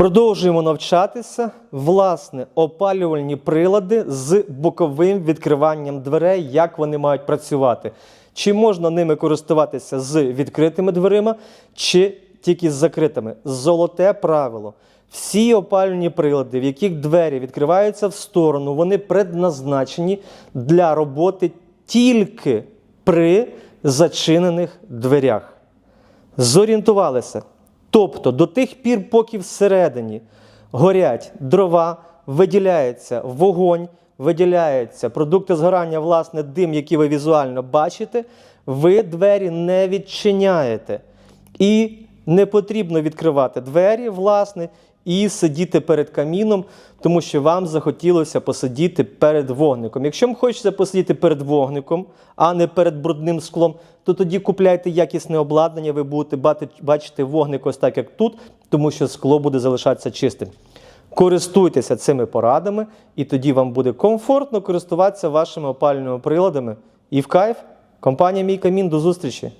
Продовжуємо навчатися. Власне, опалювальні прилади з боковим відкриванням дверей, як вони мають працювати. Чи можна ними користуватися з відкритими дверима, чи тільки з закритими? Золоте правило. Всі опалювальні прилади, в яких двері відкриваються в сторону, вони предназначені для роботи тільки при зачинених дверях. Зорієнтувалися. Тобто до тих пір, поки всередині горять дрова, виділяється вогонь, виділяються продукти згорання, власне, дим, який ви візуально бачите, ви двері не відчиняєте. І не потрібно відкривати двері, власне, і сидіти перед каміном, тому що вам захотілося посидіти перед вогником. Якщо вам хочеться посидіти перед вогником, а не перед брудним склом, то тоді купляйте якісне обладнання, ви будете бачити вогник ось так, як тут, тому що скло буде залишатися чистим. Користуйтеся цими порадами, і тоді вам буде комфортно користуватися вашими опалювальними приладами. І в кайф, компанія Мій Камін, до зустрічі!